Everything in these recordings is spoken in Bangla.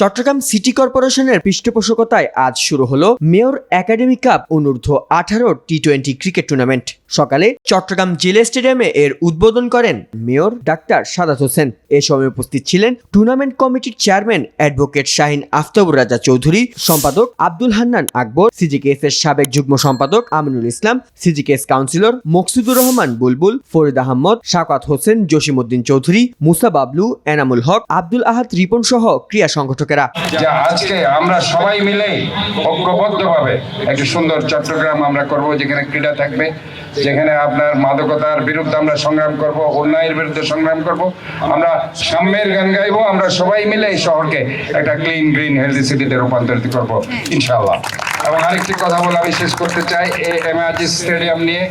চট্টগ্রাম সিটি কর্পোরেশনের পৃষ্ঠপোষকতায় আজ শুরু হলো মেয়র একাডেমি কাপ অনূর্ধ্ব আঠারো টি টোয়েন্টি ক্রিকেট টুর্নামেন্ট। সকালে চট্টগ্রাম জেলা স্টেডিয়ামে এর উদ্বোধন করেন মেয়র ডাক্তার সাদাত হোসেন। এ সময় উপস্থিত ছিলেন টুর্নামেন্ট কমিটির চেয়ারম্যান অ্যাডভোকেট শাহিন আফতাবুর রাজা চৌধুরী, সম্পাদক আব্দুল হান্নান আকবর সিজিকেএস এর সাবেক যুগ্ম সম্পাদক আমিনুল ইসলাম, সিজিকেএস কাউন্সিলর মকসুদুর রহমান বুলবুল, ফরিদ আহমদ, শাকাত হোসেন, জসিমউদ্দিন চৌধুরী, মুসা বাবলু, এনামুল হক, আব্দুল আহাদ রিপন সহ ক্রীড়া সংগঠকেরা। আজকে আমরা সবাই মিলে ঐক্যবদ্ধভাবে সুন্দর চট্টগ্রাম আমরা করব, যেখানে ক্রীড়া থাকবে। যেখানে আপনার মাদকতার বিরুদ্ধে আমরা সংগ্রাম করব অন্যায়ের বিরুদ্ধে সংগ্রাম করব আমরা সাম্যের গান গাইবো আমরা সবাই মিলে এই শহরকে একটা ক্লিন গ্রিন হেলদি সিটিতে রূপান্তরিত করব ইনশাআল্লাহ। এবং আরেকটি কথা বলে আমি শেষ করতে চাই এই এমআরজি স্টেডিয়াম নিয়ে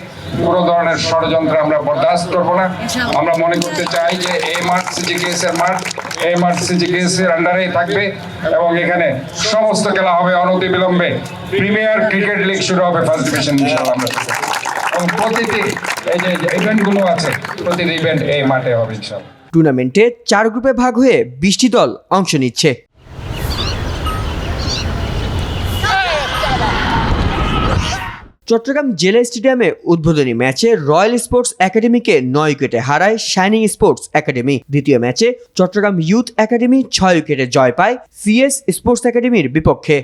কোনো ধরনের ষড়যন্ত্র আমরা বরদাস্ত করব না। আমরা মনে করতে চাই যে এই মাঠ সিজিকেএস এর মাঠ এই মাঠ সিজিকেএস এর আন্ডারেই থাকবে এবং এখানে সমস্ত খেলা হবে অনতি বিলম্বে প্রিমিয়ার ক্রিকেট লিগ শুরু হবে ফার্স্ট ডিভিশন ইনশাআল্লাহ। আমরা। এবং প্রতিটি এই যে ইভেন্টগুলো আছে, প্রতিটি ইভেন্ট এই মাঠে হবে ইনশাআল্লাহ টুর্নামেন্টে চার গ্রুপে ভাগ হয়ে বিশটি দল অংশ নিচ্ছে। চট্টগ্রাম জেলা স্টেডিয়ামে উদ্বোধনী ম্যাচে রয়্যাল স্পোর্টস একাডেমিকে নয় উইকেটে হারায় শাইনিং স্পোর্টস একাডেমি। দ্বিতীয় ম্যাচে চট্টগ্রাম ইউথ একাডেমি ছয় উইকেটে জয় পায় সিএস স্পোর্টস একাডেমির বিপক্ষে।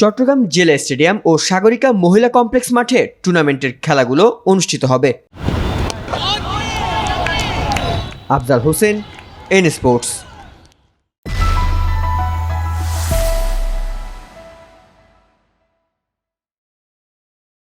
চট্টগ্রাম জেলা স্টেডিয়াম ও সাগরিকা মহিলা কমপ্লেক্স মাঠে টুর্নামেন্টের খেলাগুলো অনুষ্ঠিত হবে। Afzal Hossain, N sports.